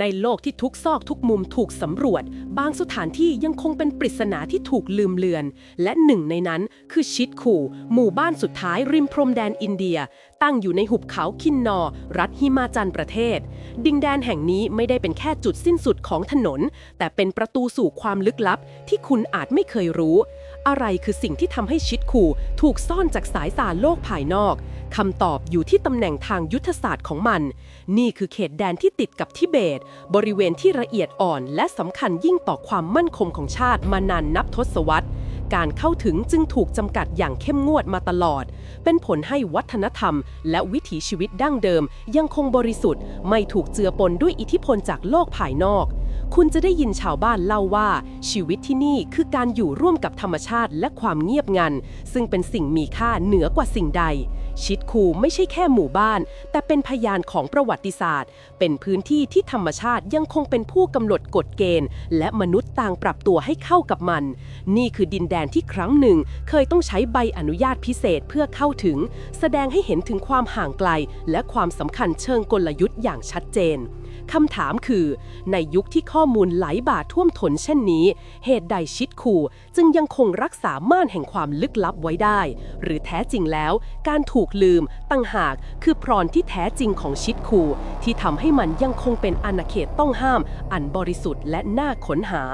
ในโลกที่ทุกซอกทุกมุมถูกสำรวจ บางสถานที่ยังคงเป็นปริศนาที่ถูกลืมเลือน และหนึ่งในนั้นคือชิดคูหมู่บ้านสุดท้ายริมพรมแดนอินเดียตั้งอยู่ในหุบเขาคินนอ รัฐฮิมาจันประเทศ ดินแดนแห่งนี้ไม่ได้เป็นแค่จุดสิ้นสุดของถนน แต่เป็นประตูสู่ความลึกลับ ที่คุณอาจไม่เคยรู้ อะไรคือสิ่งที่ทำให้ชิดคูถูกซ่อนจากสายตาโลกภายนอกคำตอบอยู่ที่ตำแหน่งทางยุทธศาสตร์ของมัน นี่คือเขตแดนที่ติดกับทิเบต บริเวณที่ละเอียดอ่อน และสำคัญยิ่งต่อความมั่นคงของชาติมานานนับทศวรรษ การเข้าถึงจึงถูกจำกัดอย่างเข้มงวดมาตลอด เป็นผลให้วัฒนธรรม และวิถีชีวิตดั้งเดิม ยังคงบริสุทธิ์ ไม่ถูกเจือปนด้วยอิทธิพลจากโลกภายนอก คุณจะได้ยินชาวบ้านเล่าว่า ชีวิตที่นี่คือการอยู่ร่วมกับธรรมชาติและความเงียบงัน ซึ่งเป็นสิ่งมีค่าเหนือกว่าสิ่งใด ชิดคูไม่ใช่แค่หมู่บ้าน แต่เป็นพยานของประวัติศาสตร์ เป็นพื้นที่ที่ธรรมชาติยังคงเป็นผู้กำหนดกฎเกณฑ์ และมนุษย์ต่างปรับตัวให้เข้ากับมัน นี่คือดินแดนที่ครั้งหนึ่ง เคยต้องใช้ใบอนุญาตพิเศษเพื่อเข้าถึง แสดงให้เห็นถึงความห่างไกล และความสำคัญเชิงกลยุทธ์อย่างชัดเจน คำถามคือ ในยุคที่ข้อมูลไหลบ่าท่วมท้นเช่นนี้ เหตุใดชิดคูจึงยังคงรักษาม่านแห่งความลึกลับไว้ได้ หรือแท้จริงแล้วการถูกลืมตั้งหากคือพรอนที่แท้จริงของชิดคูที่ทำให้มันยังคงเป็นอาณาเขตต้องห้าม อันบริสุทธิ์และน่าค้นหา